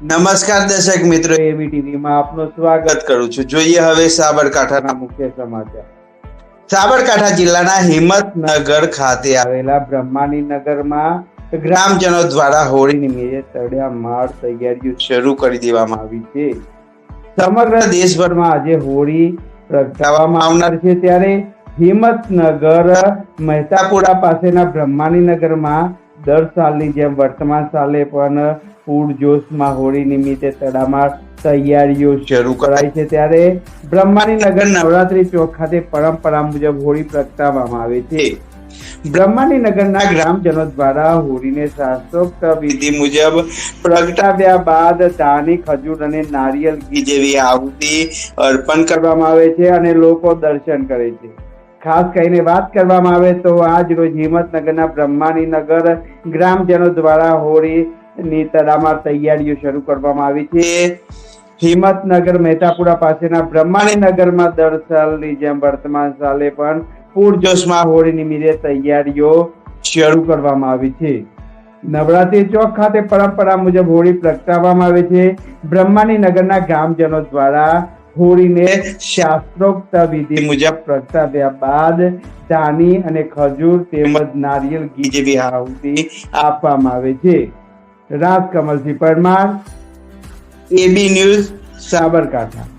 નમસ્કાર દર્શક મિત્રો એબી ટીવીમાં આપનું સ્વાગત કરું છું. જોઈએ હવે સાબરકાંઠાના મુખ્ય સમાચાર. સાબરકાંઠા જિલ્લાના હિંમતનગર ખાતે આવેલા બ્રહ્માની નગરમાં ગ્રામજનો દ્વારા હોળી નિમિત્તે તળિયા માળ તૈયારીઓ શરૂ કરી દેવામાં આવી છે. સમગ્ર દેશભરમાં આજે હોળી પ્રગટાવવામાં આવનાર છે. ત્યારે હિંમતનગર મહેતાપુરા પાસેના બ્રહ્માની નગરમાં દર સાલની જેમ વર્તમાન સાલે પણ પૂરજોશમાં હોળી નિમિત્તે તડામાર તૈયારીઓ શરૂ કરાઈ છે ત્યારે બ્રહ્માની નગર નવરાત્રી ચોક ખાતે પરંપરા મુજબ હોળી પ્રગટાવવામાં આવે છે. બ્રહ્માની નગરના ગ્રામજનો દ્વારા હોળીને શાસ્ત્રોક્ત વિધિ મુજબ પ્રગટાવ્યા બાદ ધાની ખજૂર અને નારિયેલ ઘી જેવી આહુતિ અર્પણ કરવામાં આવે છે અને લોકો દર્શન કરે છે. ખાસ કરીને વાત કરવામાં આવે તો આજ રોજ હિંમતનગરના બ્રહ્માની નગર ગ્રામજનો દ્વારા હોળીની તડામાર તૈયારીઓ શરૂ કરવામાં આવી છે. હિંમતનગર મહેતાપુરા પાસેના બ્રહ્માની નગરમાં દર સાલની જેમ વર્તમાન સાલે પણ પૂરજોશમાં હોળી નિમિત્તે તૈયારીઓ શરૂ કરવામાં આવી છે. નવરાત્રી ચોક ખાતે પરંપરા મુજબ હોળી પ્રગટાવવામાં આવે છે. બ્રહ્માની નગરના ગ્રામજનો દ્વારા હોળીને શાસ્ત્રોક્ત વિધિ મુજબ પ્રગટાવ્યા બાદ ચાની અને ખજૂર તેમજ નારિયેલ ઘી જેવી આહુતિ આપવામાં આવે છે. Rajkamalsinh Parmar AB news Sabarkantha